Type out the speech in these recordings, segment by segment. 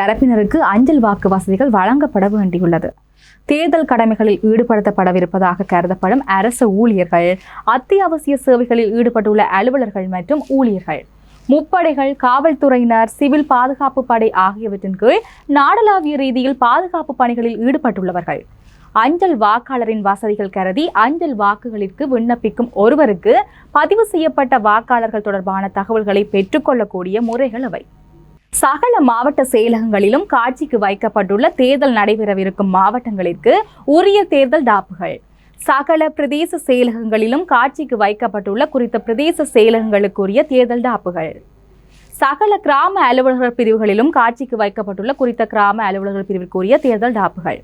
தரப்பினருக்கு அஞ்சல் வாக்கு வசதிகள் வழங்கப்பட வேண்டியுள்ளது. தேர்தல் கடமைகளில் ஈடுபடுத்தப்படவிருப்பதாக கருதப்படும் அரசு ஊழியர்கள் அத்தியாவசிய சேவைகளில் ஈடுபட்டுள்ள அலுவலர்கள் மற்றும் ஊழியர்கள் முப்படைகள் காவல்துறையினர் சிவில் பாதுகாப்பு படை ஆகியவற்றின் கீழ் நாடளாவிய ரீதியில் பாதுகாப்பு பணிகளில் ஈடுபட்டுள்ளவர்கள். அஞ்சல் வாக்காளரின் வசதிகள் கருதி அஞ்சல் வாக்குகளிற்கு விண்ணப்பிக்கும் ஒருவருக்கு பதிவு செய்யப்பட்ட வாக்காளர்கள் தொடர்பான தகவல்களை பெற்றுக்கொள்ளக்கூடிய முறைகள் அவை. சகல மாவட்ட செயலகங்களிலும் காட்சிக்கு வைக்கப்பட்டுள்ள தேர்தல் நடைபெறவிருக்கும் மாவட்டங்களிற்கு உரிய தேர்தல் டாப்புகள். சகல பிரதேச செயலகங்களிலும் காட்சிக்கு வைக்கப்பட்டுள்ள குறித்த பிரதேச செயலகங்களுக்குரிய தேர்தல் டாப்புகள். சகல கிராம அலுவலர்கள் பிரிவுகளிலும் காட்சிக்கு வைக்கப்பட்டுள்ள குறித்த கிராம அலுவலர்கள் பிரிவிற்குரிய தேர்தல் டாப்புகள்.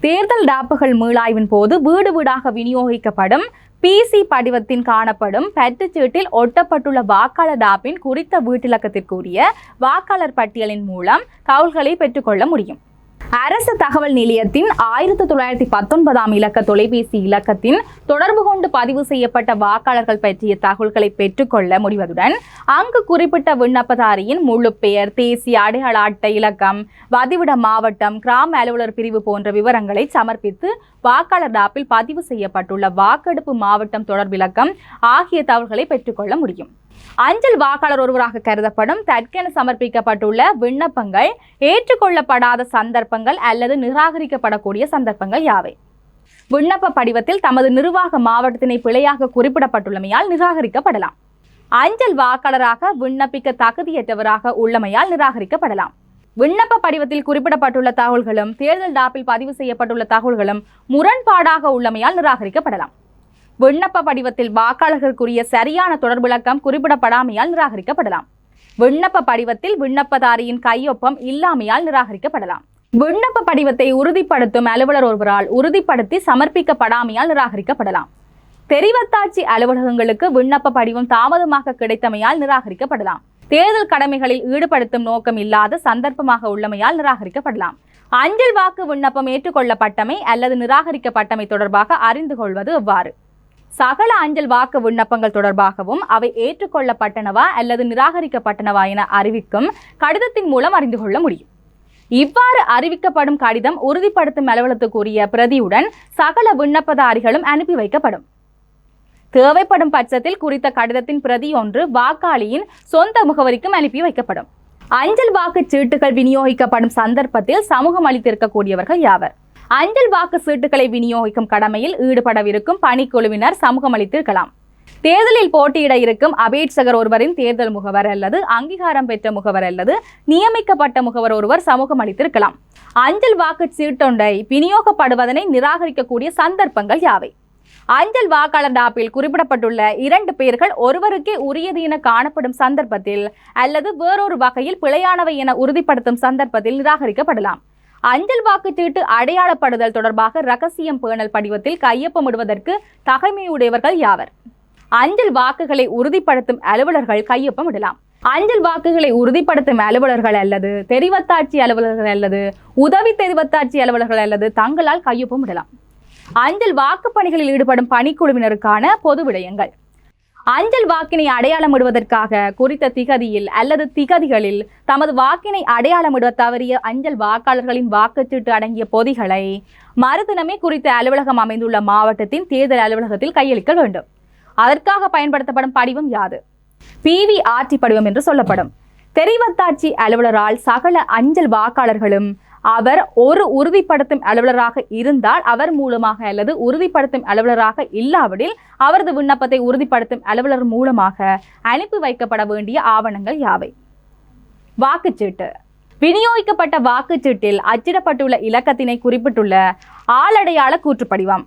தேர்தல் டாப்புகள் மீளாய்வின் போது வீடு வீடாக விநியோகிக்கப்படும் பிசி படிவத்தின் காணப்படும் பற்றுச்சீட்டில் ஒட்டப்பட்டுள்ள வாக்காளர் டாப்பின் குறித்த வீட்டிலக்கத்திற்குரிய வாக்காளர் பட்டியலின் மூலம் கவுல்களை பெற்றுக்கொள்ள முடியும். அரசு தகவல் நிலையத்தின் ஆயிரத்தி தொள்ளாயிரத்தி பத்தொன்பதாம் இலக்க தொலைபேசி இலக்கத்தின் தொடர்பு கொண்டு பதிவு செய்யப்பட்ட வாக்காளர்கள் பற்றிய தகவல்களை பெற்றுக்கொள்ள முடிவதுடன் அங்கு குறிப்பிட்ட விண்ணப்பதாரியின் முழு பெயர் தேசிய அடையாள அட்டை இலக்கம் வதிவிட மாவட்டம் கிராம அலுவலர் பிரிவு போன்ற விவரங்களை சமர்ப்பித்து வாக்காளர் ஆப்பில் பதிவு செய்யப்பட்டுள்ள வாக்கெடுப்பு மாவட்டம் தொடர்பிலக்கம் ஆகிய தகவல்களை பெற்றுக்கொள்ள முடியும். அஞ்சல் வாக்காளர் ஒருவராக கருதப்படும் தற்கென சமர்ப்பிக்கப்பட்டுள்ள விண்ணப்பங்கள் ஏற்றுக்கொள்ளப்படாத சந்தர்ப்பங்கள் அல்லது நிராகரிக்கப்படக்கூடிய சந்தர்ப்பங்கள் யாவை? விண்ணப்ப படிவத்தில் தமது நிர்வாக மாவட்டத்தினை பிழையாக குறிப்பிடப்பட்டுள்ளமையால் நிராகரிக்கப்படலாம். அஞ்சல் வாக்காளராக விண்ணப்பிக்க தகுதியற்றவராக உள்ளமையால் நிராகரிக்கப்படலாம். விண்ணப்ப படிவத்தில் குறிப்பிடப்பட்டுள்ள தகவல்களும் தேர்தல் டாப்பில் பதிவு செய்யப்பட்டுள்ள தகவல்களும் முரண்பாடாக உள்ளமையால் நிராகரிக்கப்படலாம். விண்ணப்ப படிவத்தில் வாக்காளர்களுக்குரிய சரியான தொடர்பிலக்கம் குறிப்பிடப்படாமையால் நிராகரிக்கப்படலாம். விண்ணப்ப படிவத்தில் விண்ணப்பதாரியின் கையொப்பம் இல்லாமையால் நிராகரிக்கப்படலாம். விண்ணப்ப படிவத்தை உறுதிப்படுத்தும் அலுவலர் ஒருவரால் உறுதிப்படுத்தி சமர்ப்பிக்கப்படாமையால் நிராகரிக்கப்படலாம். தெரிவத்தாட்சி அலுவலகங்களுக்கு விண்ணப்ப படிவம் தாமதமாக கிடைத்தமையால் நிராகரிக்கப்படலாம். தேர்தல் கடமைகளில் ஈடுபடுத்தும் நோக்கம் இல்லாத சந்தர்ப்பமாக உள்ளமையால் நிராகரிக்கப்படலாம். அஞ்சல் வாக்கு விண்ணப்பம் ஏற்றுக்கொள்ளப்பட்டமை அல்லது நிராகரிக்கப்பட்டமை தொடர்பாக அறிந்து கொள்வது எவ்வாறு? சகல அஞ்சல் வாக்கு விண்ணப்பங்கள் தொடர்பாகவும் அவை ஏற்றுக்கொள்ளப்பட்டனவா அல்லது நிராகரிக்கப்பட்டனவா என அறிவிக்கும் கடிதத்தின் மூலம் அறிந்து கொள்ள முடியும். இவ்வாறு அறிவிக்கப்படும் கடிதம் உறுதிப்படுத்தும் அலுவலகத்துக்குரிய பிரதியுடன் சகல விண்ணப்பதாரிகளும் அனுப்பி வைக்கப்படும். தேவைப்படும் பட்சத்தில் குறித்த கடிதத்தின் பிரதி ஒன்று வாக்காளியின் சொந்த முகவரிக்கும் அனுப்பி வைக்கப்படும். அஞ்சல் வாக்குச் சீட்டுகள் விநியோகிக்கப்படும் சந்தர்ப்பத்தில் சமூகம் அளித்திருக்கக்கூடியவர்கள் யாவர்? அஞ்சல் வாக்கு சீட்டுகளை விநியோகிக்கும் கடமையில் ஈடுபடவிருக்கும் பணிக்குழுவினர் சமூகம் அளித்திருக்கலாம் தேர்தலில் போட்டியிட இருக்கும் அபேட்சகர் ஒருவரின் தேர்தல் முகவர் அல்லது அங்கீகாரம் பெற்ற முகவர் அல்லது நியமிக்கப்பட்ட முகவர் ஒருவர் சமூகம் அளித்திருக்கலாம் அஞ்சல் வாக்கு சீட்டொன்றை விநியோகப்படுவதனை நிராகரிக்கக்கூடிய சந்தர்ப்பங்கள் யாவை? அஞ்சல் வாக்காளர் டாப்பில் குறிப்பிடப்பட்டுள்ள இரண்டு பெயர்கள் ஒருவருக்கே உரியது என காணப்படும் சந்தர்ப்பத்தில் அல்லது வேறொரு வகையில் பிழையானவை என உறுதிப்படுத்தும் சந்தர்ப்பத்தில் நிராகரிக்கப்படலாம். அஞ்சல் வாக்குச்சீட்டு அடையாளப்படுதல் தொடர்பாக ரகசியம் பேணல் படிவத்தில் கையொப்பமிடுவதற்கு தகைமையுடையவர்கள் யாவர்? அஞ்சல் வாக்குகளை உறுதிப்படுத்தும் அலுவலர்கள் கையொப்பமிடலாம். அஞ்சல் வாக்குகளை உறுதிப்படுத்தும் அலுவலர்கள் அல்லது தெரிவத்தாட்சி அலுவலர்கள் அல்லது உதவி தெரிவத்தாட்சி அலுவலர்கள் அல்லது தங்களால் கையொப்பமிடலாம். அஞ்சல் வாக்குப்பணிகளில் ஈடுபடும் பணிக்குழுவினருக்கான பொது விடயங்கள். அஞ்சல் வாக்கினை அடையாளமிடுவதற்காக குறித்த திகதியில் அல்லது திகதிகளில் தமது வாக்கினை அடையாளமிடுவ தவறிய அஞ்சல் வாக்காளர்களின் வாக்குச்சீட்டு அடங்கிய பொதிகளை மறுதினமே குறித்த அலுவலகம் அமைந்துள்ள மாவட்டத்தின் தேர்தல் அலுவலகத்தில் கையளிக்க வேண்டும். அதற்காக பயன்படுத்தப்படும் படிவம் யாது? பிவி ஆர்டி படிவம் என்று சொல்லப்படும். தெரிவத்தாட்சி அலுவலரால் சகல அஞ்சல் வாக்காளர்களும் அவர் ஒரு உறுதிப்படுத்தும் அலுவலராக இருந்தால் அவர் மூலமாக அல்லது உறுதிப்படுத்தும் அலுவலராக இல்லாவிடில் அவரது விண்ணப்பத்தை உறுதிப்படுத்தும் அலுவலர் மூலமாக அனுப்பி வைக்கப்பட வேண்டிய ஆவணங்கள் யாவை? வாக்குச்சீட்டு. விநியோகிக்கப்பட்ட வாக்குச்சீட்டில் அச்சிடப்பட்டுள்ள இலக்கத்தினை குறிப்பிட்டுள்ள ஆளடையாள கூற்றுப்படிவம்.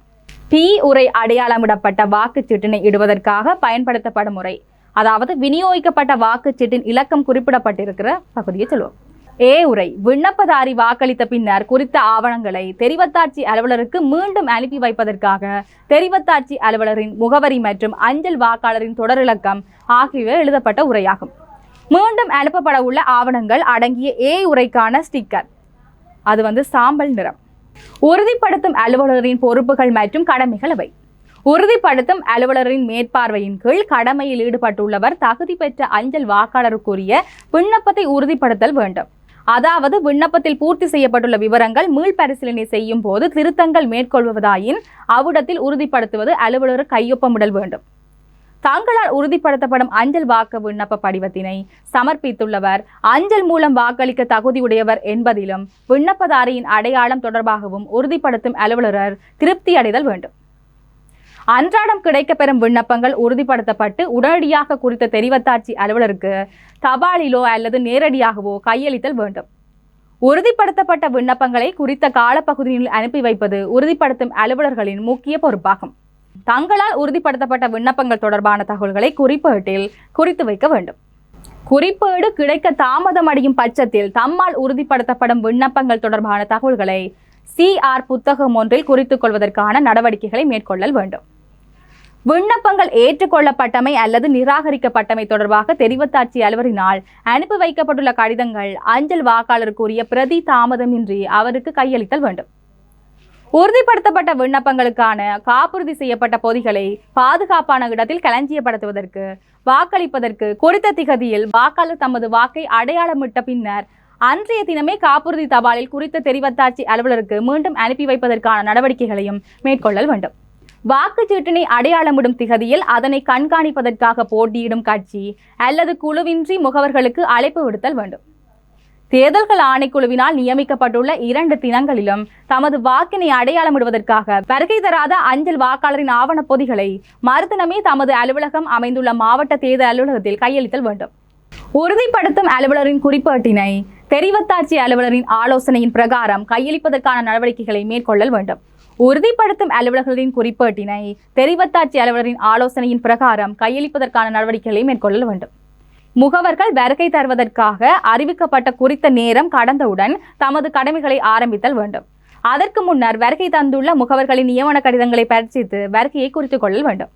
பி உரை அடையாளமிடப்பட்ட வாக்குச்சீட்டினை இடுவதற்காக பயன்படுத்தப்படும் முறை அதாவது விநியோகிக்கப்பட்ட வாக்குச்சீட்டின் இலக்கம் குறிப்பிடப்பட்டிருக்கிற பகுதியை சொல்லுவோம் ஏ உரை. விண்ணப்பதாரி வாக்களித்த பின்னர் குறித்த ஆவணங்களை தெரிவத்தாட்சி அலுவலருக்கு மீண்டும் அனுப்பி வைப்பதற்காக தெரிவத்தாட்சி அலுவலரின் முகவரி மற்றும் அஞ்சல் வாக்காளரின் தொடரிலக்கம் ஆகியவை எழுதப்பட்ட உரையாகும். மீண்டும் அனுப்பப்பட உள்ள ஆவணங்கள் அடங்கிய ஏ உரைக்கான ஸ்டிக்கர். அது வந்து சாம்பல் நிறம். உறுதிப்படுத்தும் அலுவலரின் பொறுப்புகள் மற்றும் கடமைகள் அவை. உறுதிப்படுத்தும் அலுவலரின் மேற்பார்வையின் கீழ் கடமையில் ஈடுபட்டுள்ளவர் தகுதி பெற்ற அஞ்சல் வாக்காளருக்குரிய விண்ணப்பத்தை உறுதிப்படுத்தல் வேண்டும். அதாவது விண்ணப்பத்தில் பூர்த்தி செய்யப்பட்டுள்ள விவரங்கள் மீள்பரிசீலனை செய்யும் போது திருத்தங்கள் மேற்கொள்வதாயின் அவ்விடத்தில் உறுதிப்படுத்துவது அலுவலர் கையொப்பமிடல் வேண்டும். தங்களால் உறுதிப்படுத்தப்படும் அஞ்சல் வாக்கு விண்ணப்ப படிவத்தினை சமர்ப்பித்துள்ளவர் அஞ்சல் மூலம் வாக்களிக்க தகுதியுடையவர் என்பதிலும் விண்ணப்பதாரியின் அடையாளம் தொடர்பாகவும் உறுதிப்படுத்தும் அலுவலர் திருப்தி அடைதல் வேண்டும். அன்றாடம் கிடைக்கப்பெறும் விண்ணப்பங்கள் உறுதிப்படுத்தப்பட்டு உடனடியாக குறித்த தெரிவத்தாட்சி அலுவலருக்கு தபாலிலோ அல்லது நேரடியாகவோ கையளித்தல் வேண்டும். உறுதிப்படுத்தப்பட்ட விண்ணப்பங்களை குறித்த காலப்பகுதியில் அனுப்பி வைப்பது உறுதிப்படுத்தும் அலுவலர்களின் முக்கிய பொறுப்பாகும். தங்களால் உறுதிப்படுத்தப்பட்ட விண்ணப்பங்கள் தொடர்பான தகவல்களை குறிப்பேட்டில் குறித்து வைக்க வேண்டும். குறிப்பேடு கிடைக்க தாமதம் அடையும் பட்சத்தில் தம்மால் உறுதிப்படுத்தப்படும் விண்ணப்பங்கள் தொடர்பான தகவல்களை சிஆர் புத்தகம் ஒன்றில் குறித்துக் கொள்வதற்கான நடவடிக்கைகளை மேற்கொள்ளல் வேண்டும். விண்ணப்பங்கள் ஏற்றுக்கொள்ளப்பட்டமை அல்லது நிராகரிக்கப்பட்டமை தொடர்பாக தெரிவத்தாட்சி அலுவலினால் அனுப்பி வைக்கப்பட்டுள்ள கடிதங்கள் அஞ்சல் வாக்காளருக்குரிய பிரதி தாமதமின்றி அவருக்கு கையளித்தல் வேண்டும். உறுதிப்படுத்தப்பட்ட விண்ணப்பங்களுக்கான காப்புறுதி செய்யப்பட்ட பொதிகளை பாதுகாப்பான இடத்தில் களஞ்சியப்படுத்துவதற்கு வாக்களிப்பதற்கு குறித்த திகதியில் வாக்காளர் தமது வாக்கை அடையாளமிட்ட பின்னர் அன்றைய தினமே காப்புறுதி தபாலில் குறித்த தெரிவத்தாட்சி அலுவலருக்கு மீண்டும் அனுப்பி வைப்பதற்கான நடவடிக்கைகளையும் மேற்கொள்ளல் வேண்டும். வாக்குச்சீட்டினை அடையாளமிடும் திகதியில் அதனை கண்காணிப்பதற்காக போட்டியிடும் கட்சி அல்லது குழுவின்றி முகவர்களுக்கு அழைப்பு விடுத்தல் வேண்டும். தேர்தல்கள் ஆணைக்குழுவினால் நியமிக்கப்பட்டுள்ள இரண்டு தினங்களிலும் தமது வாக்கினை அடையாளமிடுவதற்காக வருகை தராத அஞ்சல் வாக்காளரின் ஆவணப் பொதிகளை மறுதினமே தமது அலுவலகம் அமைந்துள்ள மாவட்ட தேர்தல் அலுவலகத்தில் கையளித்தல் வேண்டும். உறுதிப்படுத்தும் அலுவலரின் குறிப்பேட்டினை தெரிவத்தாட்சி அலுவலரின் ஆலோசனையின் பிரகாரம் கையளிப்பதற்கான நடவடிக்கைகளை மேற்கொள்ளல் வேண்டும். உறுதிப்படுத்தும் அலுவலர்களின் குறிப்பேட்டினை தெரிவத்தாட்சி அலுவலரின் ஆலோசனையின் பிரகாரம் கையளிப்பதற்கான நடவடிக்கைகளை மேற்கொள்ள வேண்டும். முகவர்கள் வருகை தருவதற்காக அறிவிக்கப்பட்ட குறித்த நேரம் கடந்தவுடன் தமது கடமைகளை ஆரம்பித்தல் வேண்டும். அதற்கு முன்னர் வருகை தந்துள்ள முகவர்களின் நியமன கடிதங்களை பரிசீலித்து வருகையை குறித்துக் கொள்ள வேண்டும்.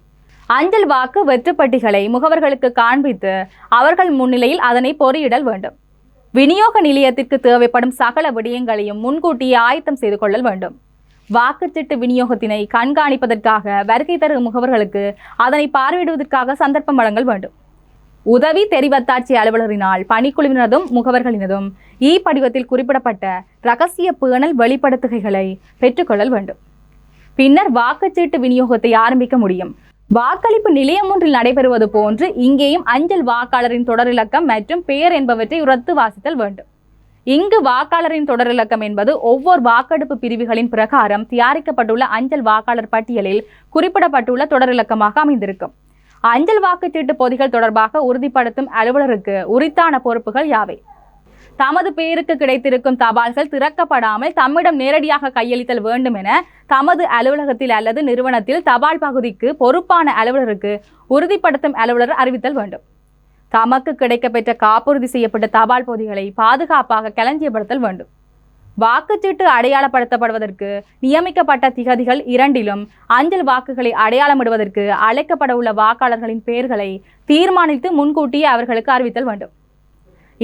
அஞ்சல் வாக்கு வெற்றுப்பட்டிகளை முகவர்களுக்கு காண்பித்து அவர்கள் முன்னிலையில் அதனை பொறியிடல் வேண்டும். விநியோக நிலையத்திற்கு தேவைப்படும் சகல விடயங்களையும் முன்கூட்டியே ஆயத்தம் செய்து கொள்ளல் வேண்டும். வாக்குச்சீட்டு விநியோகத்தினை கண்காணிப்பதற்காக வருகை தரும் முகவர்களுக்கு அதனை பார்வையிடுவதற்காக சந்தர்ப்பம் வழங்கல் வேண்டும். உதவி தெரிவத்தாட்சி அலுவலரினால் பணிக்குழுவினதும் முகவர்களினதும் இ படிவத்தில் குறிப்பிடப்பட்ட ரகசிய பேணல் வெளிப்படுத்துகைகளை பெற்றுக்கொள்ளல் வேண்டும். பின்னர் வாக்குச்சீட்டு விநியோகத்தை ஆரம்பிக்க முடியும். வாக்களிப்பு நிலையம் ஒன்றில் நடைபெறுவது போன்று இங்கேயும் அஞ்சல் வாக்காளரின் தொடரிலக்கம் மற்றும் பெயர் என்பவற்றை உரத்து வாசித்தல் வேண்டும். இங்கு வாக்காளரின் தொடரிலக்கம் என்பது ஒவ்வொரு வாக்கெடுப்பு பிரிவுகளின் பிரகாரம் தயாரிக்கப்பட்டுள்ள அஞ்சல் வாக்காளர் பட்டியலில் குறிப்பிடப்பட்டுள்ள தொடரிலக்கமாக அமைந்திருக்கும். அஞ்சல் வாக்குச்சீட்டு பொதிகள் தொடர்பாக உறுதிப்படுத்தும் அலுவலருக்கு உரித்தான பொறுப்புகள் யாவை? தமது பெயருக்கு கிடைத்திருக்கும் தபால்கள் திறக்கப்படாமல் தம்மிடம் நேரடியாக கையளித்தல் வேண்டும் என தமது அலுவலகத்தில் அல்லது நிறுவனத்தில் தபால் பகுதிக்கு பொறுப்பான அலுவலருக்கு உறுதிப்படுத்தும் அலுவலர் அறிவித்தல் வேண்டும். தமக்கு கிடைக்கப்பெற்ற காப்புறுதி செய்யப்பட்ட தபால் பொதிகளை பாதுகாப்பாக களஞ்சியப்படுத்தல் வேண்டும். வாக்குச்சீட்டு அடையாளப்படுத்தப்படுவதற்கு நியமிக்கப்பட்ட திகதிகள் இரண்டிலும் அஞ்சல் வாக்குகளை அடையாளமிடுவதற்கு அழைக்கப்பட உள்ள வாக்காளர்களின் பெயர்களை தீர்மானித்து முன்கூட்டியே அவர்களுக்கு அறிவித்தல் வேண்டும்.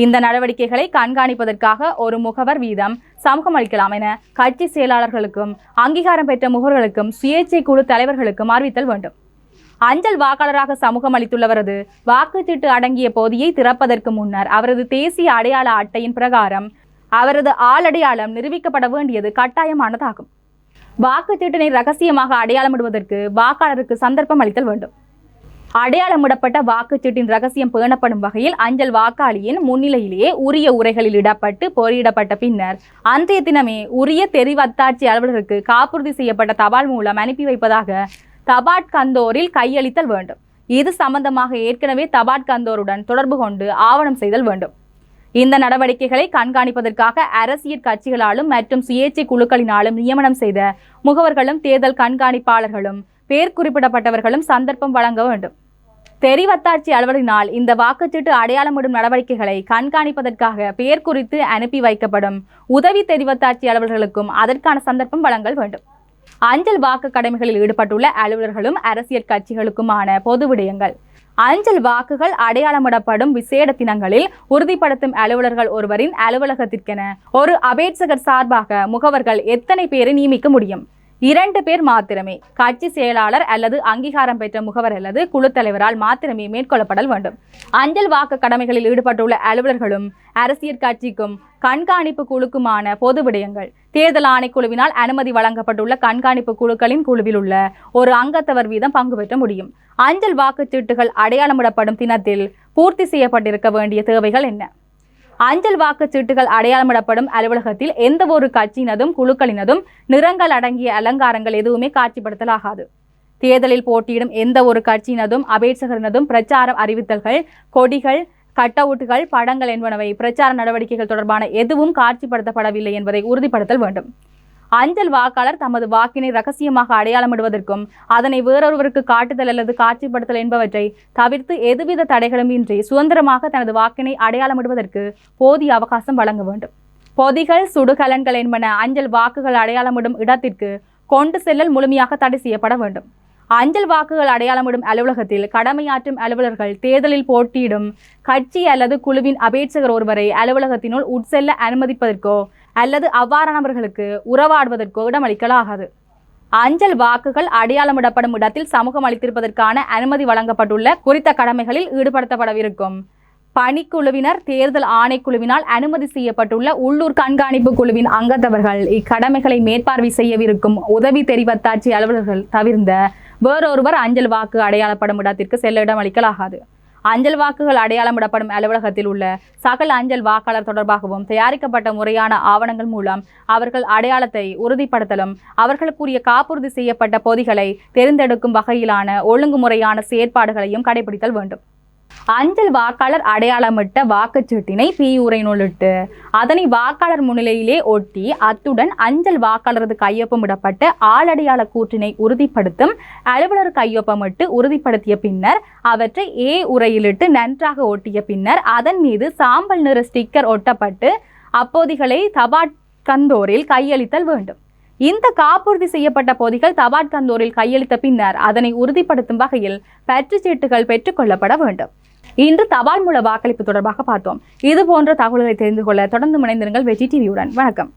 இந்த நடவடிக்கைகளை கண்காணிப்பதற்காக ஒரு முகவர் வீதம் சமூகம் அளிக்கலாம் என கட்சி செயலாளர்களுக்கும் அங்கீகாரம் பெற்ற முகவர்களுக்கும் சுயேட்சை குழு தலைவர்களுக்கும் அறிவித்தல் வேண்டும். அஞ்சல் வாக்காளராக சமூகம் அளித்துள்ளவரது வாக்குச்சீட்டு அடங்கிய போதியை திறப்பதற்கு முன்னர் அவரது தேசிய அடையாள அட்டையின் பிரகாரம் அவரது ஆளடையாளம் நிரூபிக்கப்பட வேண்டியது கட்டாயமானதாகும். வாக்குச்சீட்டினை ரகசியமாக அடையாளமிடுவதற்கு வாக்காளருக்கு சந்தர்ப்பம் அளித்தல் வேண்டும். அடையாளமிடப்பட்ட வாக்குச்சீட்டின் ரகசியம் பேணப்படும் வகையில் அஞ்சல் வாக்காளியின் முன்னிலையிலேயே உரிய உரைகளில் இடப்பட்டு போரிடப்பட்ட பின்னர் அன்றைய தினமே உரிய தெரிவத்தாட்சி அலுவலருக்கு காப்புறுதி செய்யப்பட்ட தபால் மூலம் அனுப்பி வைப்பதாக தபாட் கந்தோரில் கையளித்தல் வேண்டும். இது சம்பந்தமாக ஏற்கனவே தபாட் கந்தோருடன் தொடர்பு கொண்டு ஆவணம் செய்தல் வேண்டும். இந்த நடவடிக்கைகளை கண்காணிப்பதற்காக அரசியல் கட்சிகளாலும் மற்றும் சுயேட்சை குழுக்களினாலும் நியமனம் செய்த முகவர்களும் தேர்தல் கண்காணிப்பாளர்களும் பேர் குறிப்பிடப்பட்டவர்களும் சந்தர்ப்பம் வழங்க வேண்டும். தெரிவத்தாட்சி அலுவலினால் இந்த வாக்குச்சீட்டு அடையாளமிடும் நடவடிக்கைகளை கண்காணிப்பதற்காக பெயர் குறித்து அனுப்பி வைக்கப்படும் உதவி தெரிவத்தாட்சி அலுவலர்களுக்கும் அதற்கான சந்தர்ப்பம் வழங்கல் வேண்டும். அஞ்சல் வாக்கு கடமைகளில் ஈடுபட்டுள்ள அலுவலர்களும் அரசியல் கட்சிகளுக்குமான பொது விடயங்கள். அஞ்சல் வாக்குகள் அடையாளமிடப்படும் விசேட தினங்களில் உறுதிப்படுத்தும் அலுவலர்கள் ஒருவரின் அலுவலகத்திற்கென ஒரு அபேட்சகர் சார்பாக முகவர்கள் எத்தனை பேரை நியமிக்க முடியும்? இரண்டு பேர் மாத்திரமே. கட்சி செயலாளர் அல்லது அங்கீகாரம் பெற்ற முகவர் அல்லது குழு தலைவரால் மாத்திரமே மேற்கொள்ளப்படல் வேண்டும். அஞ்சல் வாக்கு கடமைகளில் ஈடுபட்டுள்ள அலுவலர்களும் அரசியல் கட்சிக்கும் கண்காணிப்பு குழுக்குமான பொது விடயங்கள். தேர்தல் ஆணைக்குழுவினால் அனுமதி வழங்கப்பட்டுள்ள கண்காணிப்பு குழுக்களின் குழுவில் உள்ள ஒரு அங்கத்தவர் வீதம் பங்கு பெற்ற முடியும். அஞ்சல் வாக்குச்சீட்டுகள் அடையாளமிடப்படும் தினத்தில் பூர்த்தி செய்யப்பட்டிருக்க வேண்டிய தேவைகள் என்ன? அஞ்சல் வாக்குச்சீட்டுகள் அடையாளமிடப்படும் அலுவலகத்தில் எந்த ஒரு கட்சியினதும் குழுக்களினதும் நிறங்கள் அடங்கிய அலங்காரங்கள் எதுவுமே காட்சிப்படுத்தலாகாது. தேர்தலில் போட்டியிடும் எந்த ஒரு கட்சியினதும் அபேட்சகரினதும் பிரச்சார அறிவித்தல்கள் கொடிகள் கட்டவுட்டுகள் படங்கள் என்பனவை. பிரச்சார நடவடிக்கைகள் தொடர்பான எதுவும் காட்சிப்படுத்தப்படவில்லை என்பதை உறுதிப்படுத்தல் வேண்டும். அஞ்சல் வாக்காளர் தமது வாக்கினை ரகசியமாக அடையாளமிடுவதற்கும் அதனை வேறொருவருக்கு காட்டுதல் அல்லது காட்சிப்படுத்தல் என்பவற்றை தவிர்த்து எதுவித தடைகளும் இன்றி சுதந்திரமாக தனது வாக்கினை அடையாளமிடுவதற்கு போதிய அவகாசம் வழங்க வேண்டும். பொதிகள் சுடுகலன்கள் என்பன அஞ்சல் வாக்குகள் அடையாளமிடும் இடத்திற்கு கொண்டு செல்லல் முழுமையாக தடை செய்யப்பட வேண்டும். அஞ்சல் வாக்குகள் அடையாளமிடும் அலுவலகத்தில் கடமையாற்றும் அலுவலர்கள் தேர்தலில் போட்டியிடும் கட்சி அல்லது குழுவின் அபேட்சகர் ஒருவரை அலுவலகத்தினுள் உட்செல்ல அனுமதிப்பதற்கோ அல்லது அவ்வாறானவர்களுக்கு உறவாடுவதற்கோ இடமளிக்கலாகாது. அஞ்சல் வாக்குகள் அடையாளமிடப்படும் இடத்தில் சமூகம் அளித்திருப்பதற்கான அனுமதி வழங்கப்பட்டுள்ள குறித்த கடமைகளில் ஈடுபடுத்தப்படவிருக்கும். பணிக்குழுவினர் தேர்தல் ஆணைக்குழுவினால் அனுமதி செய்யப்பட்டுள்ள உள்ளூர் கண்காணிப்பு குழுவின் அங்கத்தவர்கள் இக்கடமைகளை மேற்பார்வை செய்யவிருக்கும் உதவி தெரிவத்தாட்சி அலுவலர்கள் தவிர்ந்த வேறொருவர் அஞ்சல் வாக்கு அடையாளப்படும் இடத்திற்கு செல்ல இடமளிக்கலாகாது. அஞ்சல் வாக்குகள் அடையாளமிடப்படும் அலுவலகத்தில் உள்ள சகல அஞ்சல் வாக்காளர் தொடர்பாகவும் தயாரிக்கப்பட்ட முறையான ஆவணங்கள் மூலம் அவர்கள் அடையாளத்தை உறுதிப்படுத்தலும் அவர்களுக்குரிய காப்புறுதி செய்யப்பட்ட பொதிகளை தெரிந்தெடுக்கும் வகையிலான ஒழுங்குமுறையான செயற்பாடுகளையும் கடைபிடித்தல் வேண்டும். அஞ்சல் வாக்காளர் அடையாளமிட்ட வாக்குச்சீட்டினை பீயுரையினுள்ளிட்டு அதனை வாக்காளர் முன்னிலையிலே ஒட்டி அத்துடன் அஞ்சல் வாக்காளரது கையொப்பமிடப்பட்ட ஆளடையாள கூற்றினை உறுதிப்படுத்தும் அலுவலர் கையொப்பமிட்டு உறுதிப்படுத்திய பின்னர் அவற்றை ஏ உரையிலிட்டு நன்றாக ஒட்டிய பின்னர் அதன் மீது சாம்பல் நிற ஸ்டிக்கர் ஒட்டப்பட்டு அப்போதிகளை தபாட்கந்தோரில் கையளித்தல் வேண்டும். இந்த காப்புறுதி செய்யப்பட்ட பொதிகள் தபாட்கந்தோரில் கையளித்த பின்னர் அதனை உறுதிப்படுத்தும் வகையில் பற்று சீட்டுகள் பெற்றுக்கொள்ளப்பட வேண்டும். இன்று தபால் மூல வாக்களிப்பு தொடர்பாக பார்த்தோம். இது போன்ற தகவல்களை தெரிந்து கொள்ள தொடர்ந்து முனைந்திருங்கள் வெற்றி டிவியுடன். வணக்கம்.